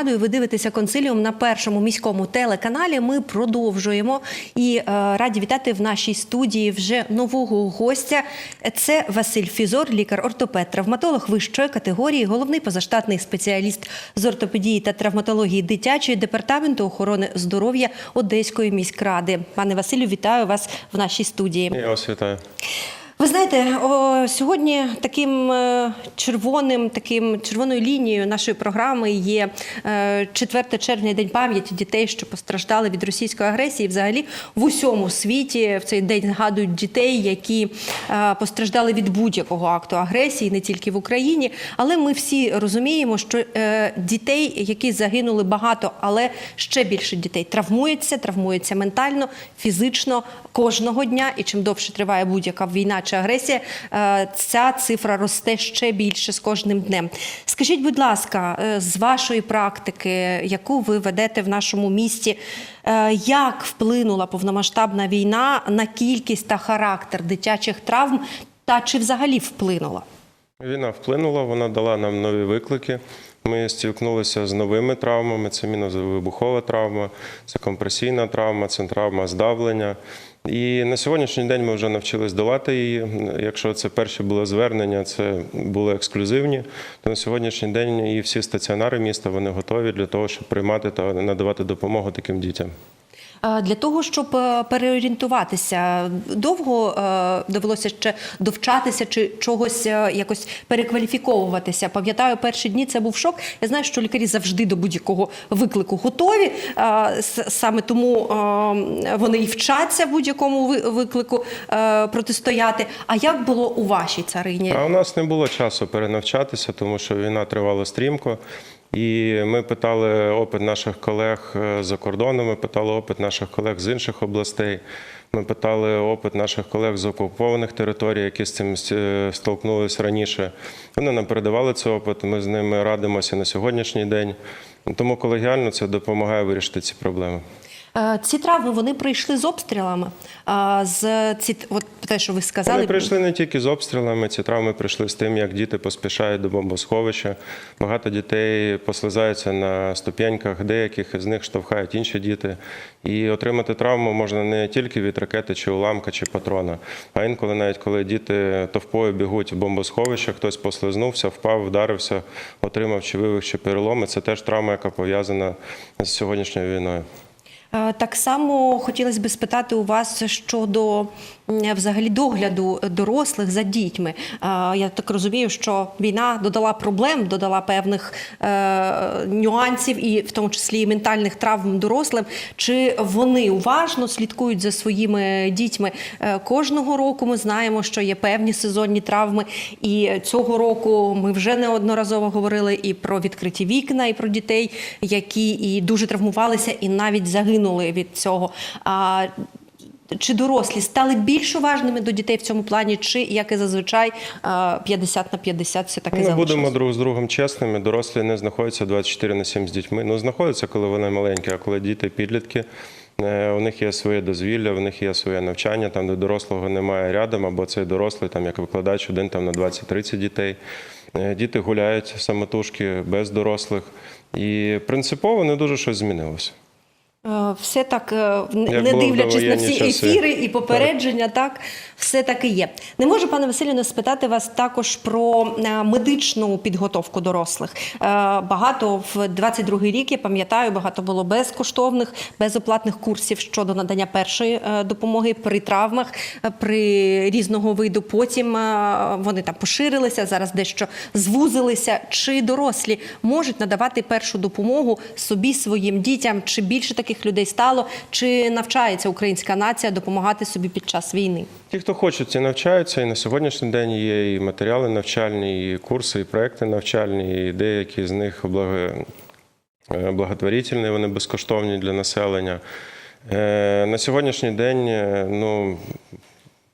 Нагадую, ви дивитеся консиліум на першому міському телеканалі. Ми продовжуємо і е, раді вітати в нашій студії вже нового гостя. Це Василь Фізор, лікар-ортопед, травматолог вищої категорії, головний позаштатний спеціаліст з ортопедії та травматології дитячої департаменту охорони здоров'я Одеської міськради. Пане Василю, вітаю вас в нашій студії. Я вас вітаю. Ви знаєте, о, сьогодні таким е, червоним, таким червоною лінією нашої програми є е, 4 червня, день пам'яті дітей, що постраждали від російської агресії. Взагалі в усьому світі в цей день згадують дітей, які е, постраждали від будь-якого акту агресії, не тільки в Україні. Але ми всі розуміємо, що е, дітей, які загинули багато, але ще більше дітей травмується, травмується ментально, фізично кожного дня. І чим довше триває будь-яка війна чи агресія, е, ця цифра росте ще більше з кожним днем. Скажіть, будь ласка, е, з вашої практики, яку ви ведете в нашому місті, е, як вплинула повномасштабна війна на кількість та характер дитячих травм, та чи взагалі вплинула? Війна вплинула, вона дала нам нові виклики. Ми стикнулися з новими травмами: це міновибухова травма, це компресійна травма, це травма здавлення. І на сьогоднішній день ми вже навчились долати її. Якщо це перші було звернення, це були ексклюзивні, то на сьогоднішній день і всі стаціонари міста вони готові для того, щоб приймати та надавати допомогу таким дітям. Для того, щоб е, переорієнтуватися, довго е, довелося ще довчатися чи чогось е, якось перекваліфіковуватися. Пам'ятаю, перші дні це був шок. Я знаю, що лікарі завжди до будь-якого виклику готові. Саме тому вони і вчаться будь-якому ви- виклику протистояти. А як було у вашій царині? А у нас не було часу перенавчатися, тому що війна тривала стрімко. І ми питали опит наших колег е, за кордоном, ми питали опит наших колег з інших областей. Ми питали опит наших колег з окупованих територій, які з цим е, столкнулися раніше. Вони нам передавали цей опит. Ми з ними радимося на сьогоднішній день. Тому колегіально це допомагає вирішити ці проблеми. Е, Ці травми вони прийшли з обстрілами. А з ці от те, що ви сказали, Вони прийшли не тільки з обстрілами, ці травми прийшли з тим, як діти поспішають до бомбосховища. Багато дітей послизаються на ступеньках, деяких з них штовхають інші діти. І отримати травму можна не тільки від ракети, чи уламка, чи патрона, а інколи навіть коли діти товпою бігуть в бомбосховище, хтось послизнувся, впав, вдарився, отримав чи вивих, чи переломи. Це теж травма, яка пов'язана з сьогоднішньою війною. Е, Так само хотілося б спитати у вас щодо взагалі догляду дорослих за дітьми. Е, Я так розумію, що війна додала проблем, додала певних е, нюансів, і в тому числі і ментальних травм дорослим. Чи вони уважно слідкують за своїми дітьми? Е, Кожного року ми знаємо, що є певні сезонні травми, і цього року ми вже неодноразово говорили і про відкриті вікна, і про дітей, які і дуже травмувалися, і навіть загинули від цього. А чи дорослі стали більш уважними до дітей в цьому плані, чи як і зазвичай а, 50 на 50 все таки Ми будемо друг з другом чесними. Дорослі не знаходяться 24 на 7 з дітьми. Ну, знаходяться, коли вони маленькі, а коли діти підлітки. е, У них є своє дозвілля, у них є своє навчання, там де дорослого немає рядом, або цей дорослий, там як викладач, один там на 20-30 дітей. Е, Діти гуляють самотужки без дорослих. І принципово не дуже щось змінилося. Е, Все так, е, не дивлячись на всі часи. ефіри і попередження, так все таки є. Не можу, пане Василю, не спитати вас також про е, медичну підготовку дорослих. Багато в 22-й рік я пам'ятаю, багато було безкоштовних, безоплатних курсів щодо надання першої допомоги при травмах, при різного виду. Потім вони там поширилися, зараз дещо звузилися. Чи дорослі можуть надавати першу допомогу собі, своїм дітям? Чи більше таких людей стало? Чи навчається українська нація допомагати собі під час війни? Ті, хто хочуть, ті навчаються, і на сьогоднішній день є і матеріали навчальні, і курси, і проекти навчальні, і деякі з них е, благотворительні, вони безкоштовні для населення. Е, На сьогоднішній день, е, ну,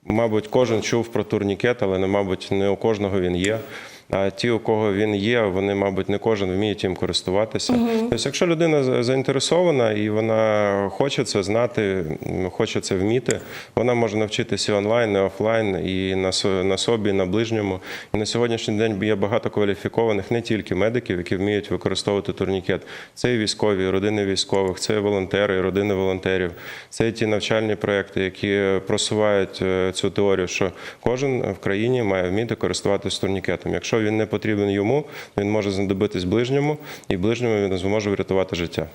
мабуть, кожен чув про турнікет, але, мабуть, не у кожного він є. А ті, у кого він є, вони, мабуть, не кожен вміє їм користуватися. Тобто, якщо людина заінтересована і вона хоче це знати, хоче це вміти, вона може навчитися онлайн, і офлайн, і на на собі, і на ближньому. І на сьогоднішній день є багато кваліфікованих не тільки медиків, які вміють використовувати турнікет. Це і військові, і родини військових, це і волонтери, і родини волонтерів. Це і ті навчальні проекти, які просувають е, цю теорію, що кожен в країні має вміти користуватися турнікетом. Якщо він не потрібен йому, він може знадобитись ближньому, і ближньому він зможе врятувати життя.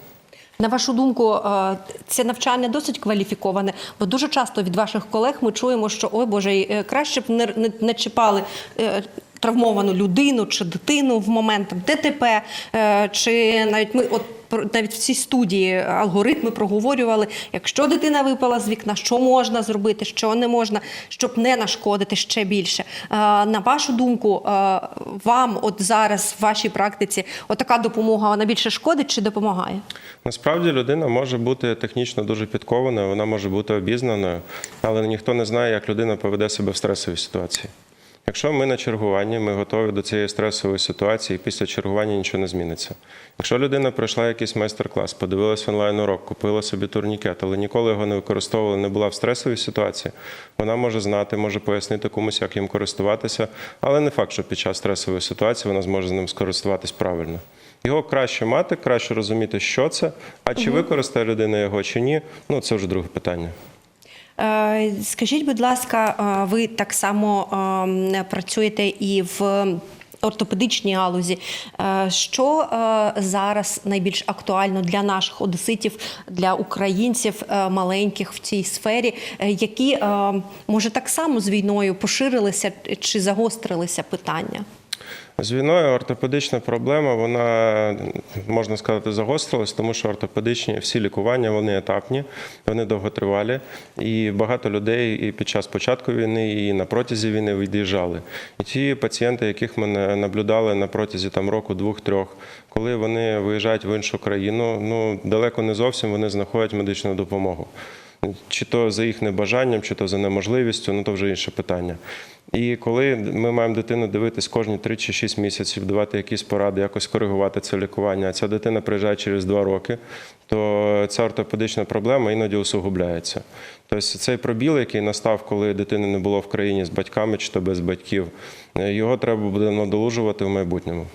На вашу думку, е, це навчання досить кваліфіковане, бо дуже часто від ваших колег ми чуємо, що ой Боже, е, краще б не, не, не чіпали. е, Травмовану людину чи дитину в момент ДТП, чи навіть ми, от навіть в цій студії алгоритми проговорювали, якщо дитина випала з вікна, що можна зробити, що не можна, щоб не нашкодити ще більше. На вашу думку, вам от зараз в вашій практиці отака допомога вона більше шкодить чи допомагає? Насправді людина може бути технічно дуже підкованою, вона може бути обізнаною, але ніхто не знає, як людина поведе себе в стресовій ситуації. Якщо ми на чергуванні, ми готові до цієї стресової ситуації, після чергування нічого не зміниться. Якщо людина пройшла якийсь майстер-клас, подивилась онлайн-урок, купила собі турнікет, але ніколи його не використовувала, не була в стресовій ситуації, вона може знати, може пояснити комусь, як їм користуватися, але не факт, що під час стресової ситуації вона зможе з ним скористуватись правильно. Його краще мати, краще розуміти, що це, а чи використає людина його чи ні, ну це вже друге питання. Е, Скажіть, будь ласка, е, ви так само ем, працюєте і в ортопедичній галузі. Е, Що е, зараз найбільш актуально для наших одеситів, для українців е, маленьких в цій сфері, е, які е, може так само з війною поширилися чи загострилися питання? З війною ортопедична проблема, вона можна сказати, загострилась, тому що ортопедичні всі лікування вони етапні, вони довготривалі, і багато людей і під час початку війни, і на протязі війни від'їжджали. І ті пацієнти, яких ми наблюдали на протязі там року, двох-трьох, коли вони виїжджають в іншу країну, ну далеко не зовсім вони знаходять медичну допомогу. Чи то за їх небажанням, чи то за неможливістю, ну то вже інше питання. І коли ми маємо дитину дивитись кожні 3 чи 6 місяців, давати якісь поради, якось коригувати це лікування, а ця дитина приїжджає через 2 роки, то ця ортопедична проблема іноді усугубляється. Тобто цей пробіл, який настав, коли дитини не було в країні з батьками чи то без батьків, е, його треба буде надолужувати в майбутньому.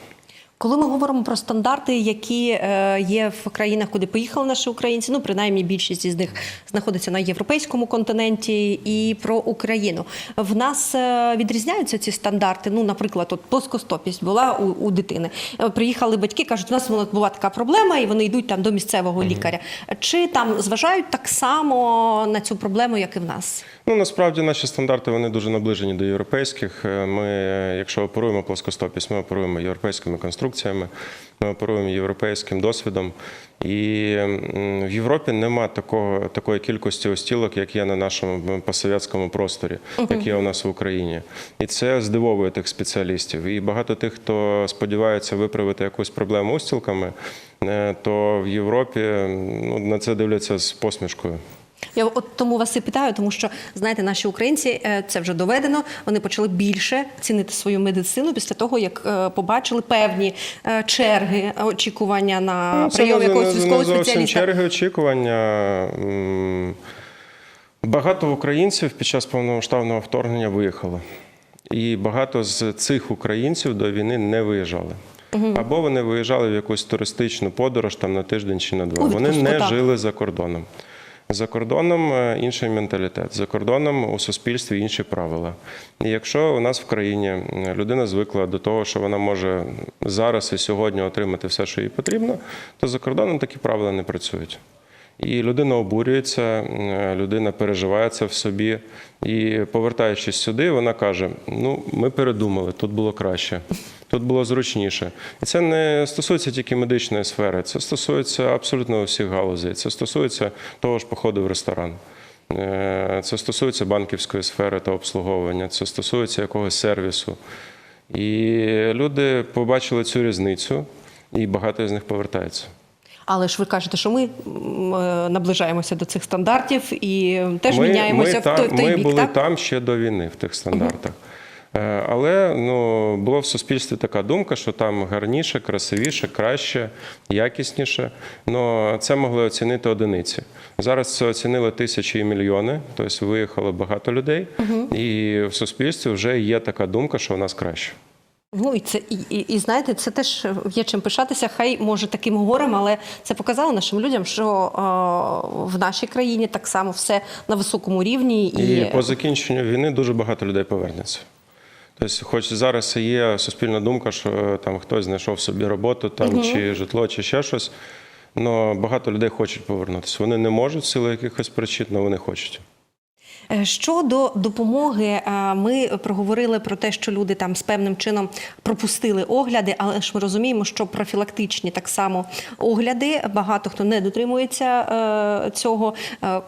Коли ми говоримо про стандарти, які е, є в країнах, куди поїхали наші українці, ну принаймні більшість із них знаходиться на європейському континенті і про Україну. В нас е, відрізняються ці стандарти. Ну, наприклад, от плоскостопість була у, у дитини. Е, Приїхали батьки, кажуть, у нас була- така проблема, і вони йдуть там до місцевого лікаря. Чи там зважають так само на цю проблему, як і в нас? Ну насправді наші стандарти вони дуже наближені до європейських. Ми, якщо оперуємо плоскостопість, ми оперуємо європейськими конструкціями, ми оперуємо європейським досвідом. І в Європі нема такого такої кількості остілок, як є на нашому м, постсовєтському просторі, як є у нас в Україні. І це здивовує тих спеціалістів. І багато тих, хто сподівається виправити якусь проблему устілками, е, то в Європі ну, на це дивляться з посмішкою. Я от тому вас і питаю, тому що знаєте, наші українці е, це вже доведено. Вони почали більше цінити свою медицину після того, як е, побачили певні е, черги очікування на Ну, прийом якогось військового зовсім спеціаліста. черги очікування. Багато українців під час повномасштабного вторгнення виїхало. І багато з цих українців до війни не виїжджали. Або вони виїжджали в якусь туристичну подорож там на тиждень чи на два. Вони не так. жили за кордоном. За кордоном е, інший менталітет, за кордоном у суспільстві інші правила. І якщо у нас в країні людина звикла до того, що вона може зараз і сьогодні отримати все, що їй потрібно, то за кордоном такі правила не працюють. І людина обурюється, людина переживає це в собі. І повертаючись сюди, вона каже: ну, ми передумали, тут було краще, тут було зручніше. І це не стосується тільки медичної сфери, це стосується абсолютно всіх галузей. Це стосується того ж походу в ресторан. Е, Це стосується банківської сфери та обслуговування, це стосується якогось сервісу. І люди побачили цю різницю, і багато з них повертається. Але ж ви кажете, що ми е, наближаємося до цих стандартів і теж ми, міняємося ми в там, той, той ми бік. були так? там ще до війни в тих стандартах. Е, Але ну, була в суспільстві така думка, що там гарніше, красивіше, краще, якісніше. Ну, це могли оцінити одиниці. Зараз це оцінили тисячі і мільйони, тобто виїхало багато людей, і в суспільстві вже є така думка, що у нас краще. Ну і це і, і, і знаєте, це теж є чим пишатися. Хай може таким горем, але це показало нашим людям, що е, в нашій країні так само все на високому рівні і, І по закінченню війни дуже багато людей повернеться. Тобто, хоч зараз і є суспільна думка, що е, там хтось знайшов собі роботу, там чи житло, чи ще щось. але багато людей хочуть повернутися. Вони не можуть в силу якихось причин, але вони хочуть. Е, Щодо допомоги, е, ми проговорили про те, що люди там з певним чином пропустили огляди, але ж ми розуміємо, що профілактичні так само огляди. Багато хто не дотримується е, цього.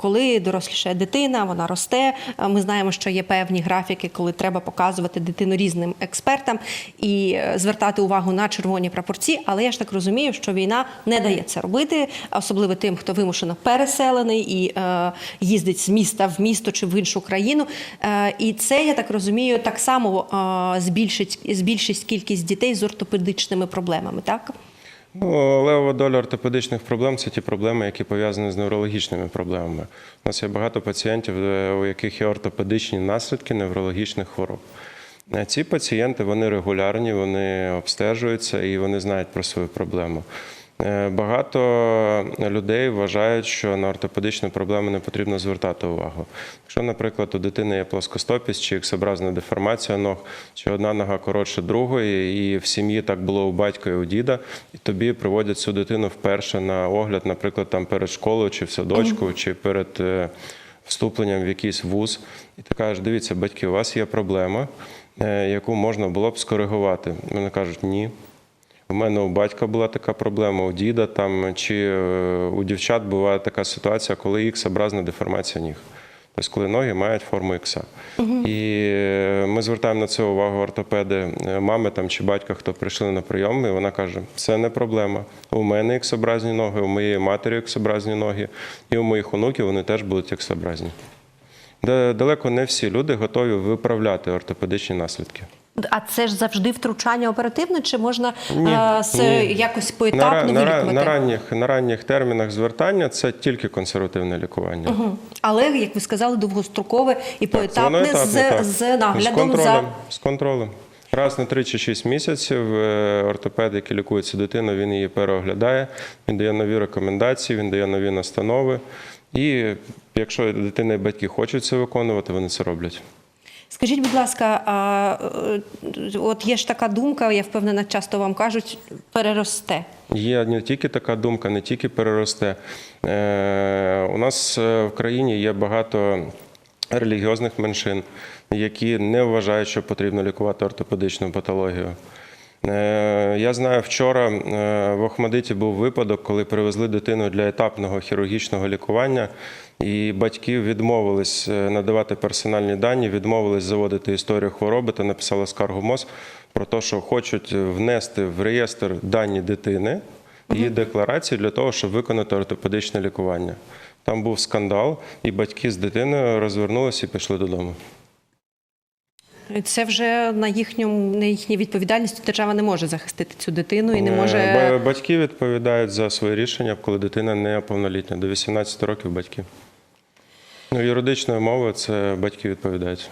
Коли дорослішає дитина, вона росте. Ми знаємо, що є певні графіки, коли треба показувати дитину різним експертам і звертати увагу на червоні прапорці. Але я ж так розумію, що війна не дає це робити, особливо тим, хто вимушено переселений і їздить з міста в місто чи в іншу країну. Е, і це, я так розумію, так само е, збільшить, збільшить кількість дітей з ортопедичними проблемами, так? Ну, левова доля ортопедичних проблем це ті проблеми, які пов'язані з неврологічними проблемами. У нас є багато пацієнтів, е, у яких є ортопедичні наслідки неврологічних хвороб. Ці пацієнти вони регулярні, вони обстежуються і вони знають про свою проблему. Е, Багато людей вважають, що на ортопедичні проблеми не потрібно звертати увагу. Якщо, наприклад, у дитини є плоскостопість чи іксобразна деформація ног, чи одна нога коротше другої, і в сім'ї так було у батька і у діда, і тобі приводять цю дитину вперше на огляд, наприклад, там перед школою, чи в садочку, чи перед е, вступленням в якийсь вуз, і ти кажеш, дивіться, батьки, у вас є проблема, е, яку можна було б скоригувати. Вони кажуть, ні. У мене у батька була така проблема, у діда там чи е, у дівчат буває така ситуація, коли ікс-образна деформація ніг. Тобто, коли ноги мають форму ікса. І е, ми звертаємо на це увагу ортопеди, е, мами там чи батька, хто прийшли на прийом, і вона каже: це не проблема. У мене іксобразні ноги, у моєї матері іксобразні ноги, і у моїх онуків вони теж будуть іксобразні. Далеко не всі люди готові виправляти ортопедичні наслідки. А це ж завжди втручання оперативне, чи можна Ні, е, це ні. якось поетапно на, вилікувати? на, ранніх, на ранніх термінах звертання це тільки консервативне лікування. Мгм. Але, як ви сказали, довгострокове і Так, поетапне етапне, з, так. з наглядом з контролем, за з контролем. Раз на 3 чи 6 місяців е, ортопед, який лікує цю дитину, він її переоглядає, він дає нові рекомендації, він дає нові настанови. І якщо дитина і батьки хочуть це виконувати, вони це роблять. Скажіть, будь ласка, а, е, от є ж така думка, я впевнена, часто вам кажуть, переросте. Є не тільки така думка, не тільки переросте. Е, у нас е, в країні є багато релігіозних меншин, які не вважають, що потрібно лікувати ортопедичну патологію. Е, Я знаю, вчора в Охмадиті був випадок, коли привезли дитину для етапного хірургічного лікування, і батьки відмовились е, надавати персональні дані, відмовились заводити історію хвороби та написали скаргу МОЗ про те, що хочуть внести в реєстр дані дитини і декларацію для того, щоб виконати ортопедичне лікування. Там був скандал, і батьки з дитиною розвернулися і пішли додому. Це вже на їхньому на їхній відповідальності держава не може захистити цю дитину і не Е, може. Батьки відповідають за своє рішення, коли дитина не повнолітня, до 18 років батьки. Ну, юридичною мовою це батьки відповідають.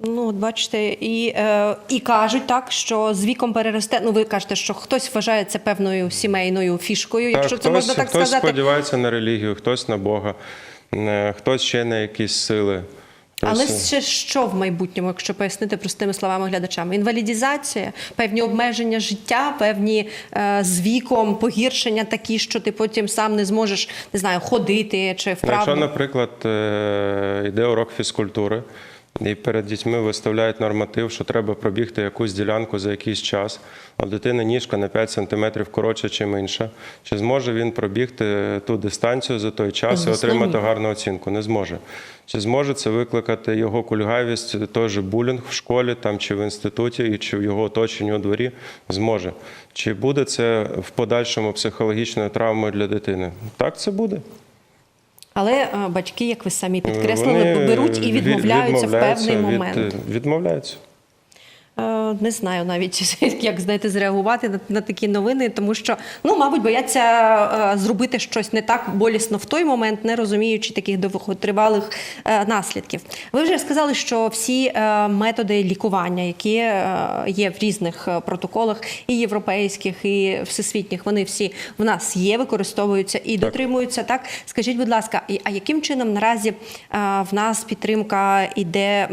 Ну, от бачите, і, е, і кажуть так, що з віком переросте. Ну, ви кажете, що хтось вважає це певною сімейною фішкою, якщо Так, це можна так хтось сказати. сподівається на релігію, хтось на Бога, е, хтось ще на якісь сили. Але ще що в майбутньому, якщо пояснити простими словами глядачам? Інвалідізація, певні обмеження життя, певні е, з віком погіршення такі, що ти потім сам не зможеш не знаю, ходити чи Якщо, вправно. наприклад, е, йде урок фізкультури, і перед дітьми виставляють норматив, що треба пробігти якусь ділянку за якийсь час, а в дитини ніжка на 5 см коротша чи менша. Чи зможе він пробігти ту дистанцію за той час і отримати гарну оцінку? Не зможе. Чи зможе це викликати його кульгавість, той же булінг в школі там, чи в інституті, і чи в його оточенні у дворі? Зможе. Чи буде це в подальшому психологічною травмою для дитини? Так, це буде. Але е, батьки, як ви самі підкреслили, Вони беруть і від- відмовляються в певний від- момент. Відмовляються. Не знаю навіть, як знаєте, зреагувати на, на такі новини, тому що ну, мабуть, бояться е, зробити щось не так болісно в той момент, не розуміючи таких довготривалих е, наслідків. Ви вже сказали, що всі е, методи лікування, які е, є в різних е, протоколах, і європейських, і всесвітніх, вони всі в нас є, використовуються і дотримуються. Так, скажіть, будь ласка, а яким чином наразі е, в нас підтримка іде е,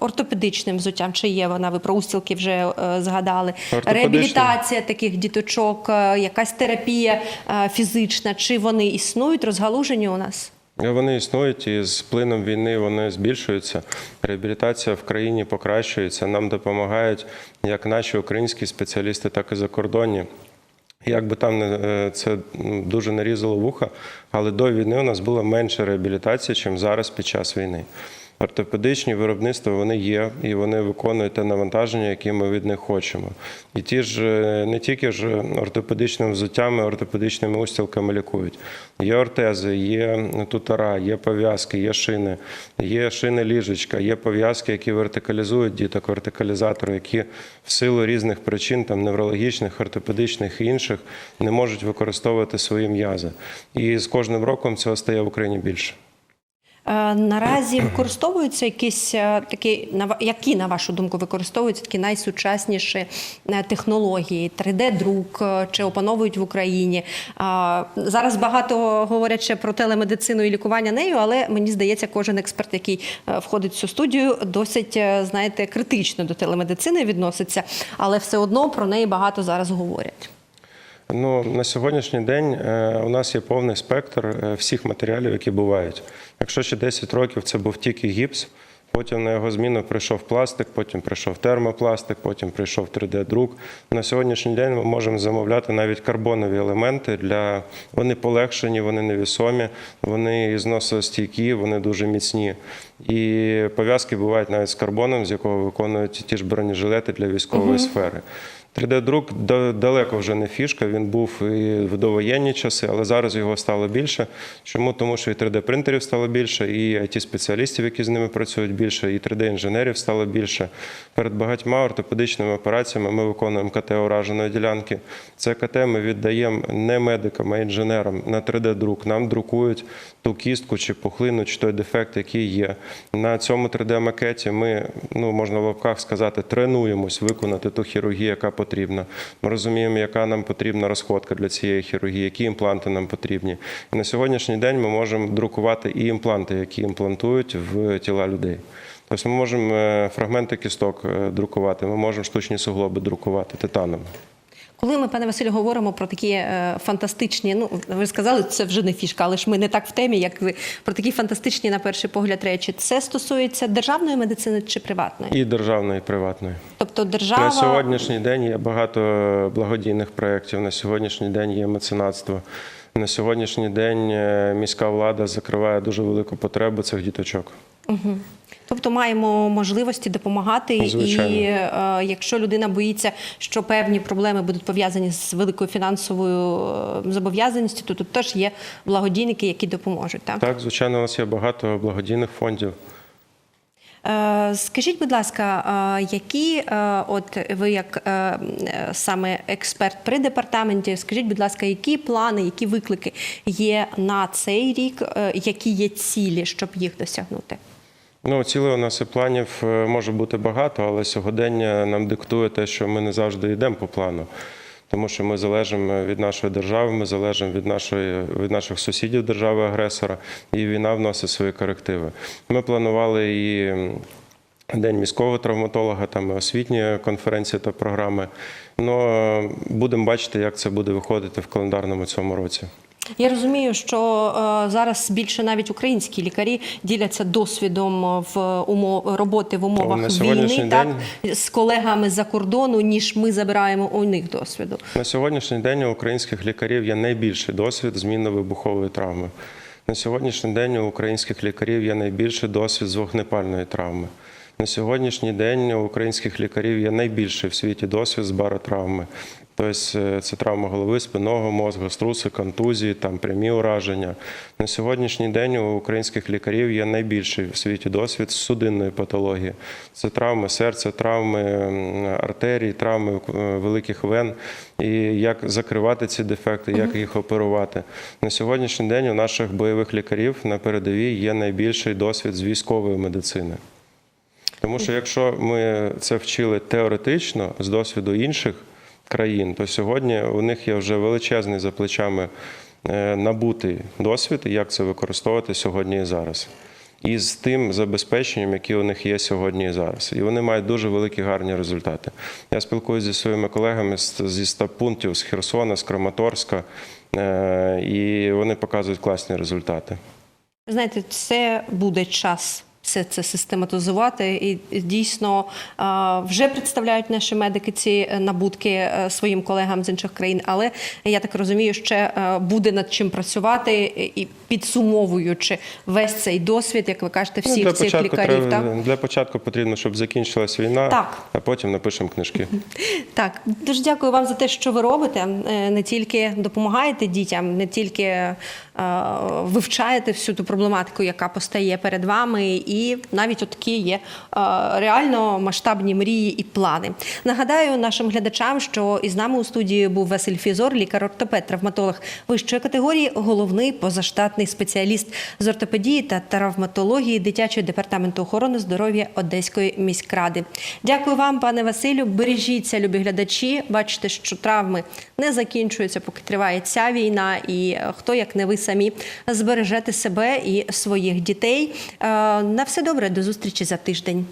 ортопедичним взуттям? Чи є вона? Ви про устілки вже е, згадали? Реабілітація таких діточок, е, якась терапія е, фізична, чи вони існують, розгалужені у нас? Вони існують і з плином війни вони збільшуються. Реабілітація в країні покращується. Нам допомагають як наші українські спеціалісти, так і закордонні. Як би там не це ну, дуже нарізало вуха, але до війни у нас було менше реабілітації, ніж зараз під час війни. Ортопедичні виробництва вони є, і вони виконують те навантаження, яке ми від них хочемо. І ті ж е, не тільки ж ортопедичними взуттями, ортопедичними устілками лікують. Є ортези, є тутара, є пов'язки, є шини, є шини ліжечка, є пов'язки, які вертикалізують діток, вертикалізатори, які в силу різних причин, там неврологічних, ортопедичних і інших, не можуть використовувати свої м'язи. І з кожним роком цього стає в Україні більше. Е, Наразі використовуються якісь е, такі, які, на вашу думку, використовуються такі найсучасніші е, технології, 3D-друк, е, чи опановують в Україні. Зараз багато говорять ще про телемедицину і лікування нею, але мені здається, кожен експерт, який входить в цю студію, досить, знаєте, критично до телемедицини відноситься, але все одно про неї багато зараз говорять. Ну, на сьогоднішній день е, у нас є повний спектр е, всіх матеріалів, які бувають. Якщо ще 10 років це був тільки гіпс, потім на його зміну прийшов пластик, потім прийшов термопластик, потім прийшов 3D-друк. На сьогоднішній день ми можемо замовляти навіть карбонові елементи для вони полегшені, вони невісомі, вони зносостійкі, вони дуже міцні. І пов'язки бувають навіть з карбоном, з якого виконують ті ж бронежилети для військової сфери. 3D-друк далеко вже не фішка. Він був і в довоєнні часи, але зараз його стало більше. Чому? Тому що і 3D-принтерів стало більше, і it спеціалістів, які з ними працюють більше, і 3D-інженерів стало більше. Перед багатьма ортопедичними операціями ми виконуємо КТ ураженої ділянки. Це КТ ми віддаємо не медикам, а інженерам на 3D-друк. Нам друкують ту кістку чи пухлину, чи той дефект, який є. На цьому 3D-макеті ми, ну можна в лапках сказати, тренуємось виконати ту хірургію, яка потрібна. Ми розуміємо, яка нам потрібна розходка для цієї хірургії, які імпланти нам потрібні. І на сьогоднішній день ми можемо друкувати і імпланти, які імплантують в тіла людей. Тобто ми можемо е, фрагменти кісток е, друкувати, ми можемо штучні суглоби друкувати титаном. Коли ми, пане Василю, говоримо про такі е, фантастичні, ну ви сказали, це вже не фішка, але ж ми не так в темі, як ви про такі фантастичні, на перший погляд, речі. Це стосується державної медицини чи приватної? І державної, і приватної. Тобто держава На сьогоднішній день є багато благодійних проєктів. На сьогоднішній день є меценатство. На сьогоднішній день е, міська влада закриває дуже велику потребу цих діточок. Тобто маємо можливості допомагати, Звичайно. і е, якщо людина боїться, що певні проблеми будуть пов'язані з великою фінансовою е, зобов'язаністю, то тут теж є благодійники, які допоможуть. Так? Так, звичайно, у нас є багато благодійних фондів. Е, Скажіть, будь ласка, е, які от ви як саме експерт при департаменті, скажіть, будь ласка, які плани, які виклики є на цей рік, які є цілі, щоб їх досягнути? Ну, цілей у нас і планів е, може бути багато, але сьогодення нам диктує те, що ми не завжди йдемо по плану. Тому що ми залежимо від нашої держави, ми залежимо від нашої від наших сусідів держави-агресора, і війна вносить свої корективи. Ми планували і День міського травматолога, там освітні конференції та програми. Ну е, будемо бачити, як це буде виходити в календарному цьому році. Я розумію, що е, зараз більше навіть українські лікарі діляться досвідом в умов роботи в умовах війни, так день- з колегами за кордону, ніж ми забираємо у них досвіду. На сьогоднішній день у українських лікарів є найбільший досвід змінно-вибухової травми. На сьогоднішній день у українських лікарів є найбільший досвід з вогнепальної травми. На сьогоднішній день у українських лікарів є найбільший в світі досвід з баротравми. Тобто це травма голови, спинного мозку, струси, контузії, там прямі ураження. На сьогоднішній день у українських лікарів є найбільший в світі досвід судинної патології. Це травми серця, травми артерій, травми е, великих вен, і як закривати ці дефекти, як їх оперувати. На сьогоднішній день у наших бойових лікарів на передовій є найбільший досвід з військової медицини. Тому що якщо ми це вчили теоретично з досвіду інших країн, то сьогодні у них є вже величезний за плечами е, набутий досвід, як це використовувати сьогодні і зараз. І з тим забезпеченням, яке у них є сьогодні і зараз. І вони мають дуже великі гарні результати. Я спілкуюся зі своїми колегами зі 100 пунктів з Херсона, з Краматорська, е, і вони показують класні результати. Знаєте, це буде час. Все це систематизувати і дійсно вже представляють наші медики ці е, набутки е, своїм колегам з інших країн. Але я так розумію, ще е, буде над чим працювати і підсумовуючи весь цей досвід, як ви кажете, Ну, всіх для цих лікарів. треба- Так? для початку потрібно, щоб закінчилась війна, Так. а потім напишемо книжки. Так, дуже дякую вам за те, що ви робите. Не тільки допомагаєте дітям, не тільки вивчаєте всю ту проблематику, яка постає перед вами, і навіть такі є е, реально масштабні мрії і плани. Нагадаю нашим глядачам, що із нами у студії був Василь Фізор, лікар-ортопед, травматолог вищої категорії, головний позаштатний спеціаліст з ортопедії та травматології дитячого департаменту охорони здоров'я Одеської міськради. Дякую вам, пане Василю. Бережіться, любі глядачі. Бачите, що травми не закінчуються, поки триває ця війна. І е, хто як не ви самі збережете себе і своїх дітей. На все добре, до зустрічі за тиждень.